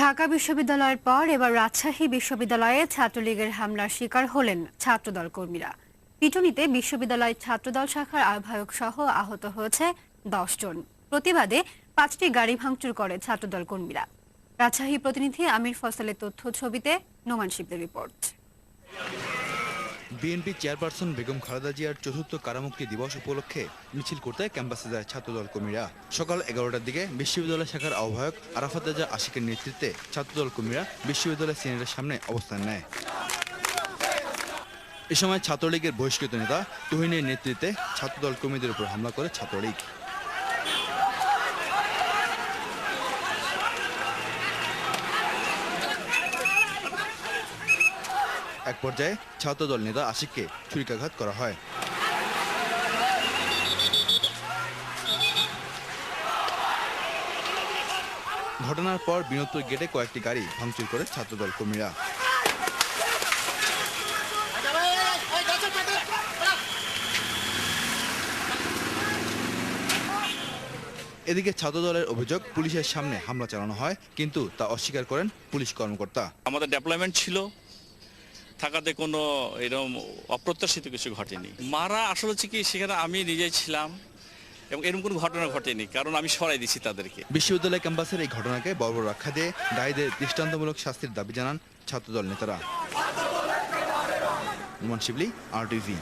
ঢাকা বিশ্ববিদ্যালয়ের পর এবার রাজশাহী বিশ্ববিদ্যালয়ে ছাত্রলীগের হামলার শিকার হলেন ছাত্রদল কর্মীরা। পিটুনিতে বিশ্ববিদ্যালয় ছাত্রদল শাখার আহ্বায়ক সহ আহত হয়েছে দশ জন। প্রতিবাদে পাঁচটি গাড়ি ভাঙচুর করে ছাত্রদল কর্মীরা। রাজশাহী প্রতিনিধি আমির ফসলের তথ্য ছবিতে Noman শিবদের report. BNP chairperson Begum Khaleda জিয়ার চতুর্থ কারামুক্তি দিবস উপলক্ষে মিছিল করতে ক্যাম্পাসে যায় ছাত্রদল কর্মীরা। সকাল এগারোটার দিকে বিশ্ববিদ্যালয় শাখার আহ্বায়ক আরাফাত রাজা আশিকের নেতৃত্বে ছাত্রদল কর্মীরা বিশ্ববিদ্যালয় সিনেটের সামনে অবস্থান নেয়। এ সময় ছাত্রলীগের বহিষ্কৃত নেতা তুহিনের নেতৃত্বে ছাত্রদল কর্মীদের উপর হামলা করে ছাত্রলীগ। এক পর্যায়ে ছাত্রদল নেতা আশিককে ছুরিকাঘাত করা হয়। ঘটনার পর বিনোদপুর গেটে কয়েকটি গাড়ি ভাঙচুর করে ছাত্রদল কর্মীরা। এদিকে ছাত্রদলের অভিযোগ, পুলিশের সামনে হামলা চালানো হয়, কিন্তু তা অস্বীকার করেন পুলিশ কর্মকর্তা। আমাদের ডেভেলপমেন্ট ছিল থাকাতে কোনো এরকম অপ্রত্যাশিত কিছু ঘটেনি। মারা আসলে হচ্ছে কি, সেখানে আমি নিজে ছিলাম এবং এরকম কোনো ঘটনা ঘটেনি, কারণ আমি সরাই দিছি তাদেরকে। বিশ্ববিদ্যালয় ক্যাম্পাসের এই ঘটনাকে বর্বর রক্ষা দিয়ে দায়ীদের দৃষ্টান্তমূলক শাস্তির দাবি জানান ছাত্রদল নেতারা। মনসিবলি আর টিভি